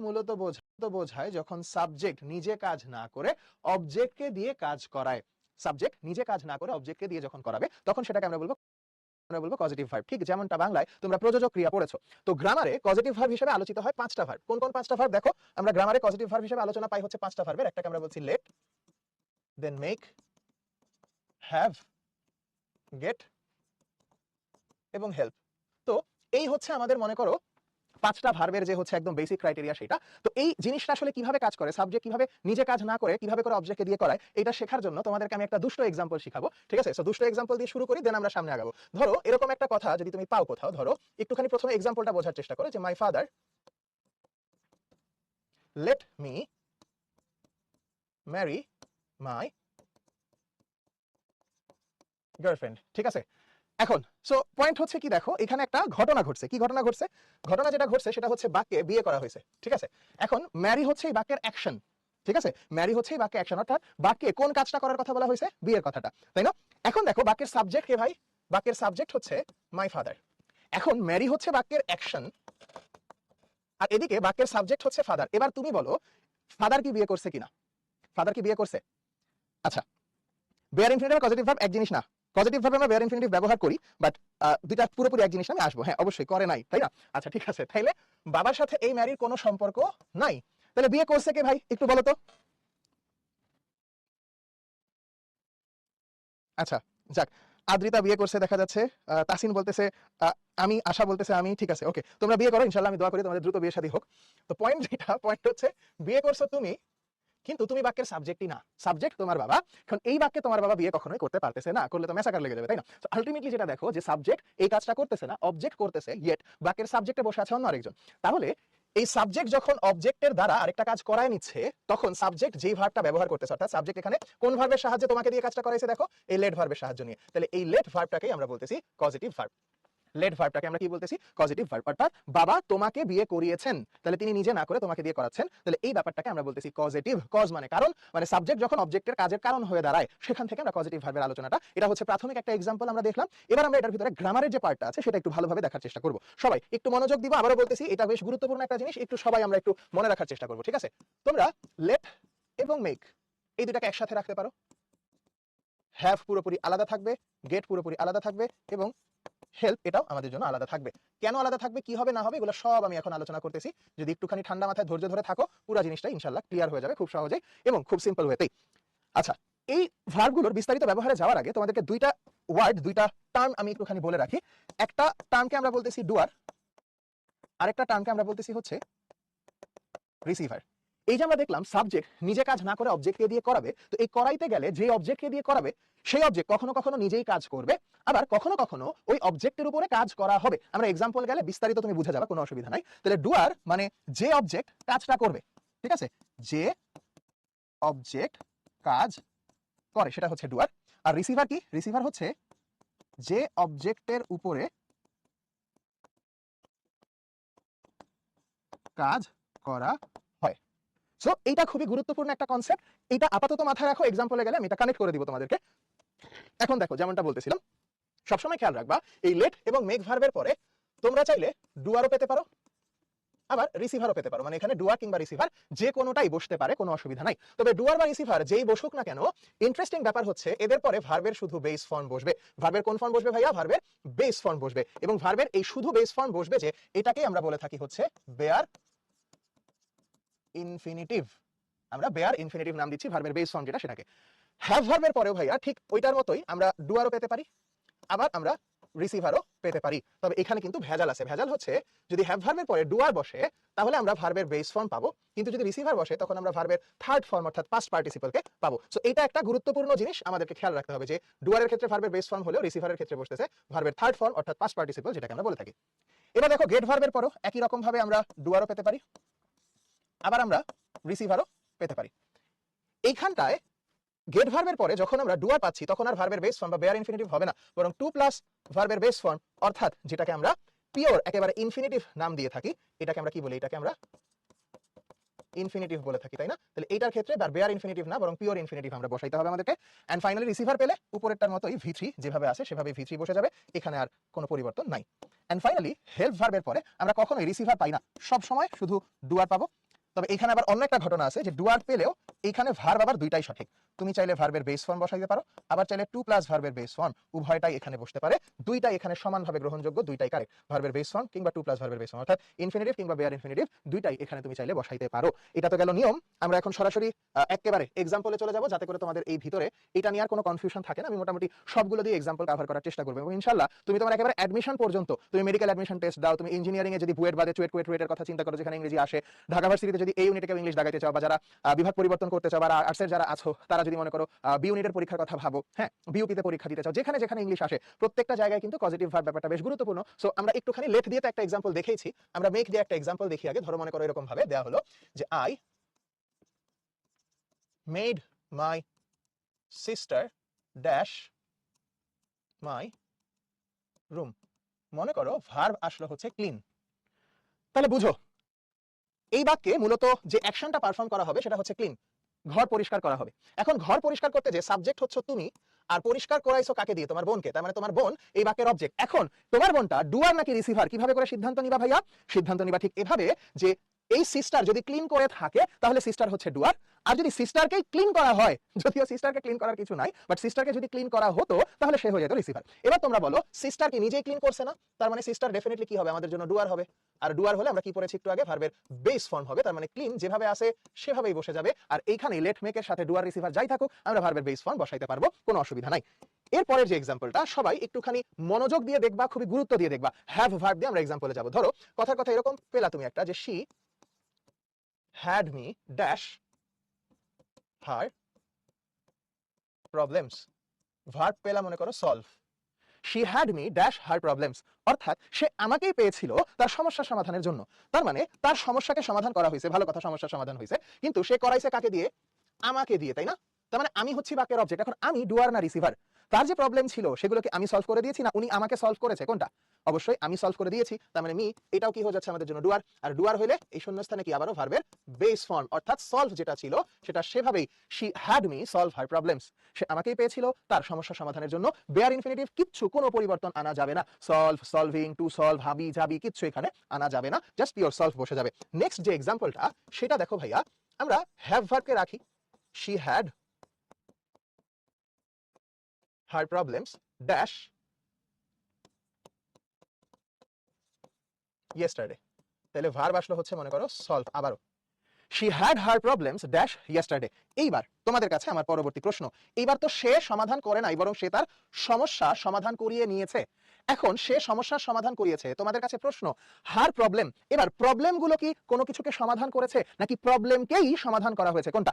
মূলত বোঝা বোঝায় যখন সাবজেক্ট নিজে কাজ না করে অবজেক্টকে দিয়ে কাজ করায়। সাবজেক্ট নিজে কাজ না করে অবজেক্টকে দিয়ে যখন করাবে, তখন সেটাকে আমরা বলব আমরা বলব পজিটিভ ভার্ব ঠিক যেমনটা বাংলায় তোমরা প্রযোজক ক্রিয়া পড়েছো। তো গ্রামারে পজিটিভ ভার্ব হিসেবে আলোচিত হয় পাঁচটা ভার্ব কোন কোন পাঁচটা ভার্ব দেখো? আমরা গ্রামারে পজিটিভ ভার্ব হিসেবে আলোচনা পাই হচ্ছে পাঁচটা ভার্বের একটাকে আমরা বলছি let then make have get এবং হেল্প তো এই হচ্ছে আমাদের মনে করো পাঁচটা ভার্বের যে হচ্ছে একদম বেসিক ক্রাইটেরিয়া সেটা, তো এই জিনিসটা আসলে কীভাবে কাজ করে সাবজেক্ট কীভাবে নিজে কাজ না করে, কীভাবে করে অবজেক্টকে দিয়ে করায়, এটা শেখার জন্য তোমাদেরকে আমি একটা দুষ্ট এক্সাম্পল শিখাবো, ঠিক আছে? দুষ্ট এক্সাম্পল দিয়ে শুরু করি দেন আমরা সামনে আগাবো। ধরো, এরকম একটা কথা যদি তুমি পাও কোথাও, ধরো, একটুখানি প্রথমে এক্সাম্পলটা বোঝার চেষ্টা করো যে my father let me marry my girlfriend ঠিক আছে? এখন সো পয়েন্ট হচ্ছে কি দেখো, এখানে একটা ঘটনা ঘটছে। কি ঘটনা ঘটছে? ঘটনা যেটা ঘটছে সেটা হচ্ছে বাক্যে বিয়ে করা হয়েছে, ঠিক আছে? এখন ম্যারি হচ্ছে এই বাক্যের অ্যাকশন ঠিক আছে? ম্যারি হচ্ছে এই বাক্যে অ্যাকশন অর্থাৎ বাক্যে কোন কাজটা করার কথা বলা হয়েছে? বিয়ের কথাটা, তাই না? এখন দেখো, বাক্যের সাবজেক্ট কে ভাই? বাক্যের সাবজেক্ট হচ্ছে মাই ফাদার এখন ম্যারি হচ্ছে বাক্যের অ্যাকশন আর এদিকে বাক্যের সাবজেক্ট হচ্ছে ফাদার এবার তুমি বলো ফাদার কি বিয়ে করছে কিনা? ফাদার কি বিয়ে করছে? আচ্ছা বেয়ার ইনফিনিটিভ পজিটিভ ভার্ব এক জিনিস না। পজিটিভ ভাবে আমরা বেয়ার ইনফিনিটিভ ব্যবহার করি বাট দুইটা পুরোপুরি এক জিনিস আমি আসব। হ্যাঁ অবশ্যই, করে নাই, তাই না? আচ্ছা ঠিক আছে, তাইলে বাবার সাথে এই ম্যারির কোনো সম্পর্ক নাই। তাহলে বিয়ে করছে কে ভাই, একটু বলো তো? আচ্ছা যাক, আদ্রিতা বিয়ে করছে, দেখা যাচ্ছে তাসিন বলতেছে আমি, আশা বলতেছে, আমি, ঠিক আছে ওকে তোমরা বিয়ে করো ইনশাল্লাহ আমি দোয়া করি তোমাদের দ্রুত বিয়ে শাদী হোক। তো পয়েন্ট যেটা পয়েন্ট হচ্ছে, বিয়ে করছ তুমি কিন্তু তুমি বাক্যের সাবজেক্টই না। সাবজেক্ট তোমার বাবা। এখন এই বাক্যে তোমার বাবা বিয়ে কখনোই করতে পারতেছে না। করলে তো মেসাকার লেগে যাবে, তাই না? আলটিমেটলি যেটা দেখো যে সাবজেক্ট এই কাজটা করতেছে না অবজেক্ট করতেছে ইয়েট বাক্যের সাবজেক্টে বসে আছে অন্য আরেকজন। তাহলে এই সাবজেক্ট যখন অবজেক্টের দ্বারা আরেকটা কাজ করায় নিচ্ছে, তখন সাবজেক্ট যেই ভার্বটা ব্যবহার করতেছে, অর্থাৎ সাবজেক্ট এখানে কোন ভার্বের সাহায্যে তোমাকে দিয়ে কাজটা করাইছে দেখো? এই লেট ভার্বের সাহায্য নিয়ে। তাহলে এই লেট ভার্বটাকেই আমরা বলতেছি পজিটিভ ভার্ব লেট ভার্বটাকে আমরা কি বলতেছি? পজিটিভ ভার্ব অর্থাৎ বাবা তোমাকে বিয়ে করিয়েছেন। তাহলে তিনি নিজে না করে তোমাকে দিয়ে করাচ্ছেন। তাহলে এই ব্যাপারটাকে আমরা বলতেছি পজিটিভ কজ মানে কারণ। মানে সাবজেক্ট যখন অবজেক্টের কাজের কারণ হয়ে দাঁড়ায়, সেখান থেকে আমরা পজিটিভ ভার্বের আলোচনাটা, এটা হচ্ছে প্রাথমিক একটা এক্সাম্পল আমরা দেখলাম। এবার আমরা এটার ভিতরে গ্রামারের যে পার্টটা আছে, সেটা একটু ভালোভাবে দেখার চেষ্টা করব। সবাই, একটু মনোযোগ দিব, আবারও বলতেছি, এটা বেশ গুরুত্বপূর্ণ একটা জিনিস, একটু সবাই আমরা একটু মনে রাখার চেষ্টা করব, ঠিক আছে? তোমরা লেট এবং মেক এই দুটাকে একসাথে রাখতে পারো। হ্যাভ পুরোপুরি আলাদা থাকবে গেট পুরোপুরি আলাদা থাকবে এবং হেল্প এটাও আমাদের জন্য আলাদা থাকবে। কেন আলাদা থাকবে? কি হবে, না হবে, এগুলো সব আমি এখন আলোচনা করতেছি। যদি একটুখানি ঠান্ডা মাথায় ধৈর্য ধরে থাকো, পুরো জিনিসটা ইনশাল্লাহ ক্লিয়ার হয়ে যাবে খুব সহজেই এবং খুব সিম্পল ওয়েতেই আচ্ছা এই ভার্বগুলোর বিস্তারিত ব্যবহারে যাওয়ার আগে তোমাদেরকে দুইটা ওয়ার্ড দুইটা টার্ম আমি একটুখানি বলে রাখি। একটা টার্মকে আমরা বলতেছি ডুয়ার আরেকটা টার্মকে আমরা বলতেছি হচ্ছে রিসিভার এই যে আমরা দেখলাম সাবজেক্ট নিজে কাজ না করে অবজেক্টকে দিয়ে করাবে, তো এই করাইতে গেলে যে অবজেক্টকে দিয়ে করাবে, সেই অবজেক্ট কখনো কখনো নিজেই কাজ করবে, আবার কখনো কখনো ওই অবজেক্টের উপরে কাজ করা হবে। আমরা এক্সাম্পল গেলে বিস্তারিত তুমি বুঝে যাবে, কোনো অসুবিধা নাই। তাহলে ডুয়ার মানে যে অবজেক্ট কাজটা করবে, ঠিক আছে? যে অবজেক্ট কাজ করে, সেটা হচ্ছে ডুয়ার আর রিসিভার কি? রিসিভার হচ্ছে যে অবজেক্টের উপরে কাজ করা সো এইটা খুবই গুরুত্বপূর্ণ একটা কনসেপ্ট এটা আপাতত মাথায় রাখো এক্সাম্পলে গেলে আমি এটা কানেক্ট করে দিব তোমাদেরকে। এখন দেখো, যেমনটা বলতেছিলাম, সবসময় খেয়াল রাখবা, এই লেট এবং মেক ভার্বের পরে তোমরা চাইলে ডুয়ারও পেতে পারো, আবার রিসিভারও পেতে পারো। মানে এখানে ডুয়ার কিংবা রিসিভার যে কোনোটাই বসতে পারে, কোনো অসুবিধা নাই। তবে ডুয়ার বা রিসিভার যেই বসুক না কেন ইন্টারেস্টিং ব্যাপার হচ্ছে এদের পরে ভার্বের শুধু বেস ফর্ম বসবে। ভার্বের কোন ফর্ম বসবে ভাইয়া? ভার্বের বেস ফর্ম বসবে। এবং ভার্বের এই শুধু বেস ফর্ম বসবে যে এটাকে আমরা বলে থাকি হচ্ছে বেয়ার ইনফিনিটিভ আমরা বেয়ার ইনফিনিটিভ নাম দিচ্ছি ভার্বের বেস ফর্ম যেটা সেটাকে। হ্যাভ ভার্বের পরেও ভাইয়া ঠিক ওইটার মতোই আমরা ডুয়ারও পেতে পারি, আবার আমরা রিসিভারও পেতে পারি। তবে এখানে কিন্তু ভেজাল আছে। ভেজাল হচ্ছে যদি হ্যাভ ভার্বের পরে ডুয়ার বসে, তাহলে আমরা ভার্বের বেস ফর্ম পাবো। কিন্তু যদি রিসিভার বসে, তখন আমরা ভার্বের থার্ড ফর্ম অর্থাৎ পাস্ট পার্টিসিপলকে পাবো। সো এটা একটা গুরুত্বপূর্ণ জিনিস আমাদেরকে খেয়াল রাখতে হবে যে ডুয়ারের ক্ষেত্রে ভার্বের বেস ফর্ম হলেও রিসিভারের ক্ষেত্রে বসতেছে ভার্বের থার্ড ফর্ম অর্থাৎ পাস্ট পার্টিসিপল যেটাকে আমরা বলে থাকি। এবার দেখো গেট ভার্বের পরও একই রকম ভাবে আমরা ডুয়ারও পেতে পারি। আবার আমরা রিসিভারও পেতে পারি। এইখানটায় গেট ভার্বের পরে যখন আমরা ডুয়ার পাচ্ছি, তখন আর ভার্বের বেস ফর্ম বা বেয়ার ইনফিনিটিভ হবে না। বরং টু প্লাস ভার্বের বেস ফর্ম অর্থাৎ যেটাকে আমরা পিওর একেবারে ইনফিনিটিভ নাম দিয়ে থাকি, এটাকে আমরা কি বলি? এটাকে আমরা ইনফিনিটিভ বলে থাকি, তাই না? তাহলে এইটার ক্ষেত্রে বেয়ার ইনফিনিটিভ না, বরং পিওর ইনফিনিটিভ আমরা বসাইতে হবে আমাদেরকে। এন্ড ফাইনালি রিসিভার পেলে উপরেরটার মতোই ভি থ্রি যেভাবে আছে সেভাবে ভি থ্রি বসে যাবে। এখানে আর কোনো পরিবর্তন নাই। এন্ড ফাইনালি হেল্প ভার্বের পরে আমরা কখনোই রিসিভার পাই না। সব সময় শুধু ডুয়ার পাবো। তবে এখানে আবার অন্য একটা ঘটনা আছে যে ডুয়ার্ট পেলেও এখানে ভার্ব আবার দুইটাই সঠিক। তুমি চাইলে ভার্বের বেস ফর্ম বসাইতে পারো, আবার চাইলে টু প্লাস ভার্বের বেস ফর্ম উভয়টাই এখানে বসতে পারে। দুইটাই এখানে সমানভাবে গ্রহণযোগ্য, দুইটাই কারেক্ট ভার্বের বেস ফর্ম কিংবা টু প্লাস ভার্বের বেস ফর্ম অর্থাৎ ইনফিনিটিভ কিংবা বেয়ার ইনফিনিটিভ দুইটাই এখানে তুমি চাইলে বসাইতে পারো। এটা তো গেল নিয়ম। আমরা এখন সরাসরি একেবারে এক্সাম্পলে চলে যাব, যাতে করে তোমাদের এই ভিতরে এটা নিয়ে আর কোনো কনফিউশন থাকে না। আমি মোটামুটি সবগুলো দিয়ে এক্সাম্পল কভার করার চেষ্টা করব। এবং ইনশাল্লাহ তুমি তোমার একেবারে অ্যাডমিশন পর্যন্ত, তুমি মেডিকেল অ্যাডমিশন টেস্ট দাও, তুমি ইঞ্জিনিয়ারিং এ যদি বুয়েট বাদে, চুয়েট কুয়েট রুয়েটের কথা চিন্তা করো, যেখানে ইংরেজি আসে। ঢাকা ভার্সিটিতে যদি এই ইউনিটে ইংলিশ দাগাইতে চাও, বা যারা বিভাগ পরিবর্তন করতে চাও বা আর্টসের যারা আছো, তারা যদি মনে করো বি ইউনিটের পরীক্ষার কথা ভাবো হ্যাঁ বিউপিতে পরীক্ষা দিতে চাও, যেখানে যেখানে ইংলিশ আসে, প্রত্যেকটা জায়গায় কিন্তু পজিটিভ ভার্ব ব্যাপারটা বেশ গুরুত্বপূর্ণ। সো আমরা একটুখানি লেট দিয়ে তো একটা এক্সাম্পল দেখেইছি। আমরা মেক দিয়ে একটা এক্সাম্পল দেখি আগে, ধরো মনে করো এরকম ভাবে দেওয়া হলো যে I made my sister dash my room মনে করো ভার্ব আসলো হচ্ছে ক্লিন তাহলে বুঝো, এই বাক্যে মূলত যে অ্যাকশনটা পারফর্ম করা হবে সেটা হচ্ছে ক্লিন ঘর পরিষ্কার করা হবে। এখন ঘর পরিষ্কার করতে যে সাবজেক্ট হচ্ছে তুমি, আর পরিষ্কার করাইছো কাকে দিয়ে? তোমার বোনকে। তার মানে তোমার বোন এই বাক্যের অবজেক্ট এখন তোমার বোনটা ডুয়ার নাকি রিসিভার কীভাবে করে সিদ্ধান্ত নিবা ভাইয়া? সিদ্ধান্ত নিবা ঠিক এভাবে যে এই সিস্টার যদি ক্লিন করে থাকে, তাহলে সিস্টার হচ্ছে ডুয়ার আর যদি সিস্টারকে ক্লিন করা হয়, যদিও সিস্টারকে ক্লিন করার কিছু নাই বাট সিস্টারকে যদি ক্লিন করা হতো, তাহলে সে হয়ে যেত রিসিভার এবার তোমরা বলো সিস্টার কি নিজেই ক্লিন করছে না? তার মানে সিস্টার ডেফিনেটলি কি হবে? আমাদের জন্য ডুয়ার হবে। আর ডুয়ার হলে আমরা কি পড়েছি একটু আগে? ভার্বের বেস ফর্ম হবে। তার মানে ক্লিন যেভাবে আসে, সেভাবেই বসে যাবে। আর এইখানে লেট মেকের সাথে ডুয়ার রিসিভার যাই থাকুক, আমরা ভার্বের বেস ফর্ম বসাইতে পারব, কোনো অসুবিধা নাই। এরপরের যে এক্সাম্পলটা সবাই একটুখানি মনোযোগ দিয়ে দেখবা, খুবই গুরুত্ব দিয়ে দেখবা। হ্যাভ ভার্ব দিয়ে আমরা এক্সাম্পলে যাব। ধরো, কথার কথা এরকম পেলা তুমি একটা যে she had me dash her problems. ভার্ব পেলা মনে করো solve she had me dash her problems অর্থাৎ সে আমাকেই পেয়েছিল তার সমস্যা সমাধানের জন্য। তার মানে তার সমস্যাকে সমাধান করা হয়েছে। ভালো কথা, সমস্যার সমাধান হয়েছে। কিন্তু সে করাইছে কাকে দিয়ে? আমাকে দিয়ে, তাই না? তার মানে আমি হচ্ছি বাক্যের অবজেক্ট এখন আমি ডুয়ার না রিসিভার তার যে প্রবলেম ছিল, সেগুলোকে আমি সলভ করে দিয়েছি না, উনি আমাকে সলভ করেছে, কোনটা? অবশ্যই আমি সলভ করে দিয়েছি, তার মানে মি এটাও কি হয়ে যাচ্ছে আমাদের জন্য ডুয়ার আর ডুয়ার হলে এই শূন্যস্থানে কি আবারও ভার্বের বেস ফর্ম অর্থাৎ সলভ যেটা ছিল, সেটা সেভাবেই she had me solve her problems সে আমাকেই পেয়েছিল, তার সমস্যা সমাধানের জন্য। বেয়ার ইনফিনিটিভ কিচ্ছু, কোনো পরিবর্তন আনা যাবে না। সলভ সলভিং টু সলভ হাবি জাবি কিচ্ছু এখানে আনা যাবে না। জাস্ট পিওর সলভ বসে যাবে। নেক্সট যে এক্সাম্পলটা সেটা দেখো ভাইয়া, আমরা হ্যাভ ভার্বকে রাখি। She had her problems dash yesterday তাহলে ভার্ব আসলো হচ্ছে, মনে করো সলভ আবারও। She had her problems dash yesterday এইবার তোমাদের কাছে আমার পরবর্তী প্রশ্ন। এইবার তো সে সমাধান করে নাই, বরং সে তার সমস্যা সমাধান করিয়ে নিয়েছে। এখন সে সমস্যার সমাধান করিয়েছে। তোমাদের কাছে প্রশ্ন হার প্রবলেম এবার প্রবলেমগুলো কি কোনো কিছুকে সমাধান করেছে? নাকি প্রবলেমকেই সমাধান করা হয়েছে? কোনটা?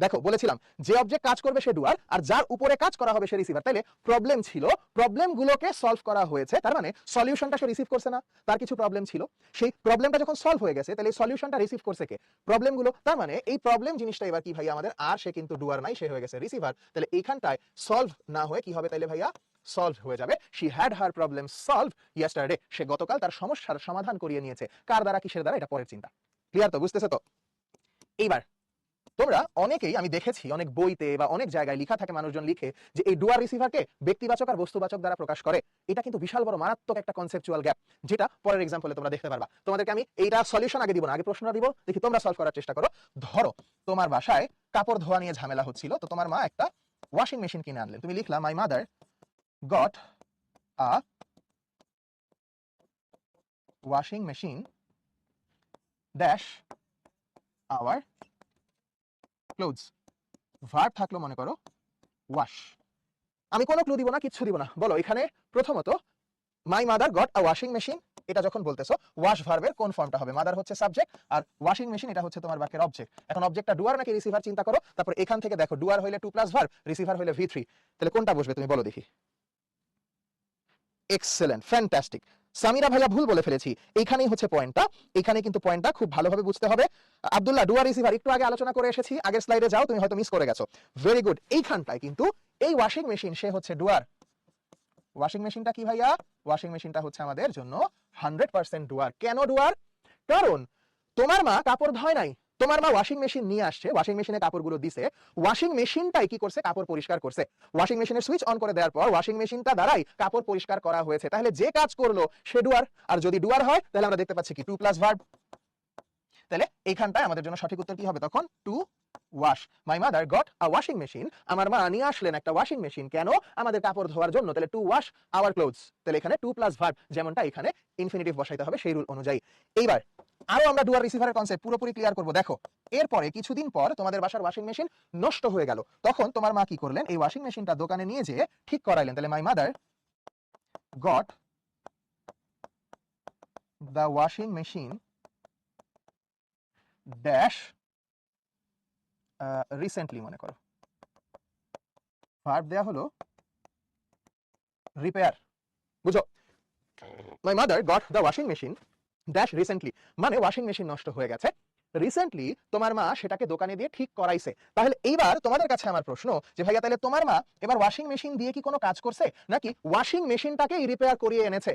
দেখো, বলেছিলাম, যে অবজেক্ট কাজ করবে সে ডুয়ার আর যার উপরে কাজ করা হবে সে রিসিভার তাইলে প্রবলেম ছিল প্রবলেমগুলোকে সলভ করা হয়েছে, তার মানে সলিউশনটা সে রিসিভ করছে না, তার কিছু প্রবলেম ছিল। সেই প্রবলেমটা যখন সলভ হয়ে গেছে তাহলে সলিউশনটা রিসিভ করছে কে? প্রবলেমগুলো তার মানে এই প্রবলেম জিনিসটা এবার কি ভাই আমাদের? আর সে কিন্তু ডুয়ার নাই, সে হয়ে গেছে রিসিভার তাহলে এইখানটায় সলভ না হয়ে কি হবে তাইলে ভাইয়া? সলভ হয়ে যাবে। She had her problem solve yesterday সে গতকাল তার সমস্যার সমাধান করিয়ে নিয়েছে। কার দ্বারা, কিসের দ্বারা? এটা পরের চিন্তা। ক্লিয়ার তো? বুঝতেছে তো? এইবার তোমরা অনেকেই, আমি দেখেছি অনেক বইতে বা অনেক জায়গায় লেখা থাকে মানুষজন লিখে যে এই ডুয়ার রিসিভারকে ব্যক্তিবাচক আর বস্তুবাচক দ্বারা প্রকাশ করে। এটা কিন্তু বিশাল বড় মারাত্মক একটা কনসেপচুয়াল গ্যাপ যেটা পরের এক্সাম্পলে তোমরা দেখতে পারবা। তোমাদেরকে আমি এইটা সলিউশন আগে দিব না, আগে প্রশ্নটা দিব, দেখি তোমরা সলভ করার চেষ্টা করো। ধরো, তোমার বাসায় কাপড় ধোয়া নিয়ে ঝামেলা হচ্ছিল, তো তোমার মা একটা ওয়াশিং মেশিন কিনে আনলেন। তুমি লিখলা my mother got a washing machine dash our clothes verb থাকল, মনে করো ওয়াশ আমি কোনো ক্লু দিব না, কিচ্ছু দিব না। বলো, এখানে প্রথমত my mother got a washing machine এটা যখন বলতেছো ওয়াশ ভার্বের কোন ফর্মটা হবে? মাদার হচ্ছে সাবজেক্ট আর ওয়াশিং মেশিন এটা হচ্ছে তোমার বাক্যের অবজেক্ট এখন অবজেক্টটা ডুয়ার নাকি রিসিভার চিন্তা করো? তারপর এখান থেকে দেখো ডুয়ার হইলে টু প্লাস ভার্ব রিসিভার হইলে ভি থ্রি তাহলে কোনটা বসবে তুমি? বলো দেখি। এক্সেলেন্ট ফ্যান্টাস্টিক সামিরা ভাইয়া ভুল বলে ফেলেছি। এখানেই হচ্ছে পয়েন্টটা। এখানে কিন্তু পয়েন্টটা খুব ভালোভাবে বুঝতে হবে। আবদুল্লাহ, ডুয়া রিসিভার একটু আগে আলোচনা করে এসেছি। আগের স্লাইডে যাও, তুমি হয়তো মিস করে গেছো। ভেরি গুড এইখানটায় কিন্তু এই ওয়াশিং মেশিন সে হচ্ছে ডুয়ার। ওয়াশিং মেশিনটা কি ভাইয়া? ওয়াশিং মেশিনটা হচ্ছে আমাদের জন্য হান্ড্রেড পার্সেন্ট ডুয়ার। কেন ডুয়ার? কারণ তোমার মা কাপড় ধয় নাই। তোমার মা ওয়াশিং মেশিন নিয়ে আসছে ওয়াশিং মেশিনে কাপড়গুলো দিছে। ওয়াশিং মেশিনটাই কি করছে? কাপড় পরিষ্কার করছে। ওয়াশিং মেশিনের সুইচ অন করে দেওয়ার পর ওয়াশিং মেশিনটা দ্বারাই কাপড় পরিষ্কার করা হয়েছে। তাহলে যে কাজ করল, সে ডুয়ার আর যদি ডুয়ার হয়, তাহলে আমরা দেখতে পাচ্ছি কি? টু প্লাস ভার্ব তাহলে এইখানটায় আমাদের জন্য সঠিক উত্তর কি হবে তখন? To wash my mother got a washing machine আমার মা নিয়ে আসলেন একটা ওয়াশিং মেশিন কেন? আমাদের কাপড় ধোয়ার জন্য। তাহলে টু ওয়াশ আওয়ার ক্লোথস তাহলে এখানে টু প্লাস ভার্ব যেমনটা এখানে ইনফিনিটিভ বসাইতে হবে সেই রুল অনুযায়ী। এইবার আরও আমরা ডুয়ার রিসিভারের কনসেপ্ট পুরোপুরি ক্লিয়ার করব। দেখো, এরপরে কিছুদিন পর তোমাদের বাসার ওয়াশিং মেশিন নষ্ট হয়ে গেল। তখন তোমার মা কি করলেন? এই ওয়াশিং মেশিনটা দোকানে নিয়ে যেয়ে ঠিক করাইলেন। তাহলে my mother got the washing machine dash recently মনে করো। ভার্ব দেয়া হলো রিপেয়ার বুঝো? My mother got the washing machine dash recently মানে ওয়াশিং মেশিন নষ্ট হয়ে গেছে। রিসেন্টলি তোমার মা সেটাকে দোকানে দিয়ে ঠিক করাইছে। তাহলে এইবার তোমাদের কাছে আমার প্রশ্ন যে, ভাইয়া, তাহলে তোমার মা এবার ওয়াশিং মেশিন দিয়ে কি কোনো কাজ করছে? নাকি ওয়াশিং মেশিনটাকেই রিপেয়ার করিয়ে এনেছে?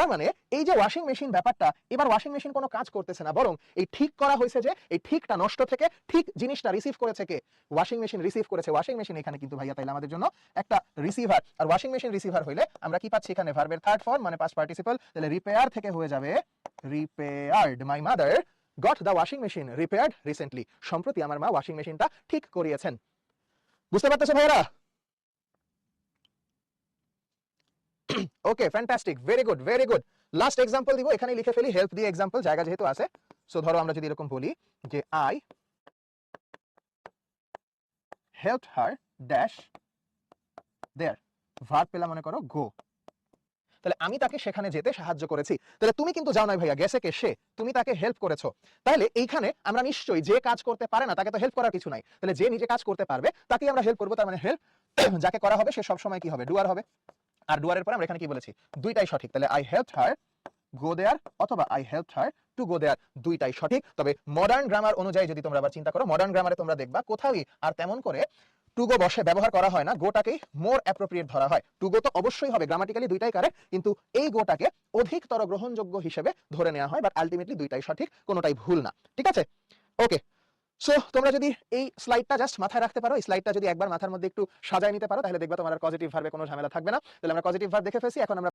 তার মানে এই যে ওয়াশিং মেশিন ব্যাপারটা, এবার ওয়াশিং মেশিন কোনো কাজ করতেছে না, বরং এই ঠিক করা হয়েছে যে এই ঠিকটা নষ্ট থেকে ঠিক জিনিসটা রিসিভ করেছে কে? ওয়াশিং মেশিন রিসিভ করেছে। ওয়াশিং মেশিন এখানে কিন্তু ভাইয়া তাইলে আমাদের জন্য একটা রিসিভার আর ওয়াশিং মেশিন রিসিভার হইলে আমরা কি পাচ্ছি এখানে? ভার্বের থার্ড ফর্ম মানে পাস্ট পার্টিসিপল তাহলে রিপেয়ার থেকে হয়ে যাবে repaired my mother got the washing machine repaired recently সম্প্রতি আমার মা ওয়াশিং মেশিনটা ঠিক করিয়েছেন। বুঝতে পারতেছো ভাইরা okay fantastic very good very good last example দিব এখানে লিখে ফেলি হেল্প দিয়ে এক্সাম্পল জায়গা যেহেতু আছে। সো ধরো আমরা যদি এরকম বলি যে I help her dash there verb পেলাম মনে করো গো তাহলে আমি তাকে সেখানে যেতে সাহায্য করেছি। তাহলে তুমি কিন্তু যাও নাই ভাইয়া, গেছে কে সে, তুমি তাকে হেল্প করেছ। তাহলে এইখানে আমরা নিশ্চয়ই যে কাজ করতে পারে না, তাকে তো হেল্প করার কিছু নাই। তাহলে যে নিজে কাজ করতে পারবে, তাকেই আমরা হেল্প করব, তার মানে হেল্প যাকে করা হবে সে সবসময় কি হবে? ডুয়ার হবে। আর ডুয়ারের পরে আমরা এখানে কি বলেছি? দুইটাই সঠিক। তাহলে I help her go there অথবা I help her to go there দুইটাই সঠিক। তবে মডার্ন গ্রামার অনুযায়ী যদি তোমরা আবার চিন্তা করো মডার্ন গ্রামারে তোমরা দেখবা কোথাওই আর তেমন করে টু গো বসে ব্যবহার করা হয় না, গোটাকেই মোর অ্যাপ্রোপ্রিয়েট ধরা হয়। টু গো তো অবশ্যই হবে গ্রামাটিক্যালি দুইটাই কারেক্ট কিন্তু এই গোটাকে অধিকতর গ্রহণযোগ্য হিসেবে ধরে নেওয়া হয় বাট আলটিমেটলি দুইটাই সঠিক, কোনোটাই ভুল না। ঠিক আছে? ওকে সো তোমরা যদি এই স্লাইডটা জাস্ট মাথায় রাখতে পারো, এই স্লাইডটা যদি একবার মাথার মধ্যে একটু সাজায় নিতে পারো, তাহলে দেখবা তোমার পজিটিভ ভার্বে কোনো ঝামেলা থাকবে না। তাহলে আমরা পজিটিভ ভার্ব দেখে ফেলছি, এখন আমরা